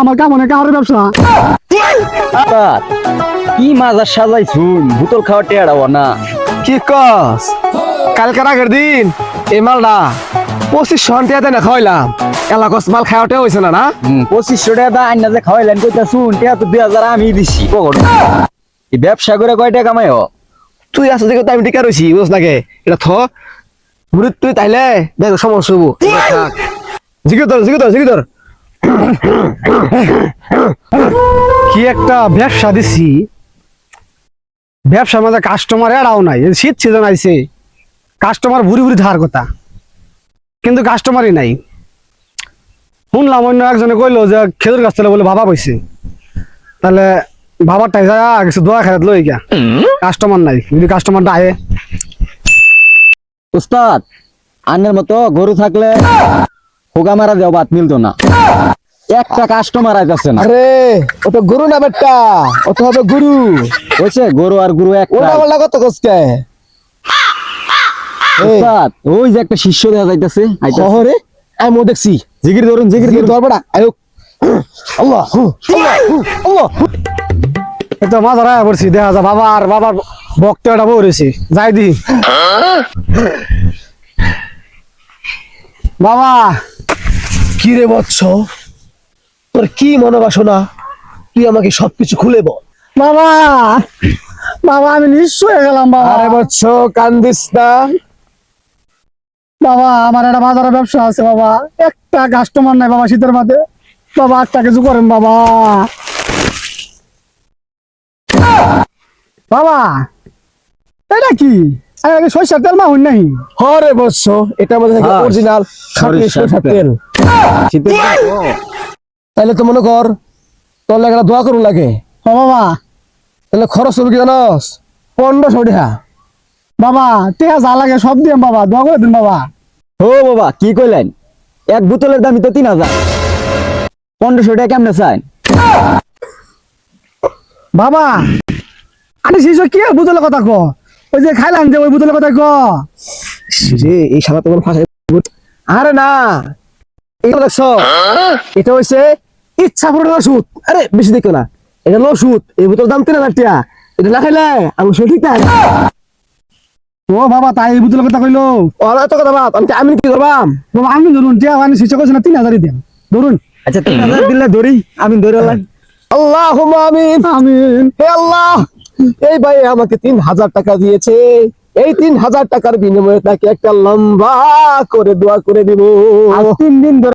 আমার কামনে কাহার ব্যবসা। কি মাজার সাজাইছুন? বোতল খাওয়া টেড়াও না। কি কস? কালকার আগের দিন এই মালটা পঁচিশ ঘণ্টা না খাওয়াইলাম। এলাকস মাল খাওয়াতে হয়েছে না না? পঁচিশশো টাকা দা আইনা যে খাওয়াইলেন কইতা শুন টেয়া তো দুই হাজার আমি দিছি। ব্যবসা করে কয় টাকা কামাই হ তুই আসতে দিকে আমি টিকা রয়েছি বুঝ লাগে এটা থ। তুই তাইলে দেখ সমস্যা হব জিগে ধর জিগে ধর জিগে ধর। কি একটা ব্যবসা দিছি। ব্যবসার মধ্যে কাস্টমার এড়াও নাই। শীত সিজন আইছে। কাস্টমার ভুরি ভুরি ধার কথা। কিন্তু কাস্টমারই নাই। শুনলাম অন্য একজনে কইলো যে খেজুর গাছ তলে বলে বাবা বইছে। তাহলে বাবারটাই যা কিছু দোয়া খেলাত লই গিয়া। কাস্টমার নাই। যদি কাস্টমারটা আয়ে। উস্তাদ, আনের মতো গরু থাকলে হোগা মারা দেওয়া বাদ মিলতো না। একটা কাস্টমার আইতাছে না। আরে ও তো গুরু না বেটা? ও তো হবে গুরু। হয়েছে গরু আর গুরু একটা। ওটা বললা কত কসকে উস্তাদ ওই যে একটা শিষ্য দেখা যাইতাছে আইতাছে। শহরে আমি দেখছি। জিগির ধরুন জিগির আয়ো আল্লাহ আল্লাহ তো পড়ছি দেখা যা বাবা আর বাবার বক্ত একটা বউ যাই দি বাবা কি রে বৎস? তোর কি মনোবাসনা তুই আমাকে সবকিছু খুলে বল। বাবা বাবা আমি নিশ্চয় হয়ে গেলাম বাবা। আরে বৎস কান্দিস না। বাবা আমার একটা বাজারের ব্যবসা আছে বাবা। একটা কাস্টমার নাই বাবা শীতের মাঝে বাবা একটা কিছু করেন বাবা। বাবা এটা কি? আরে সরিষার তেল মা হইন নাই? হরে বৎস এটা আমাদের হ্যাঁ, অরিজিনাল সরিষার তেল। শীতের। তাহলে তো মনে কর তোর লাগে দোয়া করুন লাগে। ও বাবা। তাহলে খরচ হবে কি জানস? পনেরোশো টাকা। বাবা টেকা যা লাগে সব দিম বাবা দোয়া করে দিন বাবা। ও বাবা কি কইলেন? এক বোতলের দামই তো তিন হাজার। পনেরোশো টাকা কেমনে চাই বাবা আরে শিশু কি আর বুতলের কথা ক? ওই যে খাইলাম যে ওই বুতলের কথা ক। রে এই শালা তোমার ফাঁসাই আরে না। এটা দেখছ? এটা হইছে ইচ্ছা পূরণ ওষুধ আরে বেশি দেখো না। এটা হলো ওষুধ এই বোতল দাম তিন হাজার টাকা। এটা না খাইলে আমি সঠিক না। ও বাবা তাই এই বুতলের কথা কইলো। ওরা তো কথা আমি আমি কি করবাম? বাবা আমি ধরুন শিশু কইছে না তিন হাজারই দেন। ধরুন। আচ্ছা তিন হাজার? দিলে ধরি। আমি ধরে লাগ আল্লাহ আমিন। আমিন। হে আল্লাহ। এই ভাই আমাকে তিন হাজার টাকা দিয়েছে। এই তিন হাজার টাকার বিনিময়ে তাকে একটা লম্বা করে দোয়া করে দিব। তিন দিন ধরে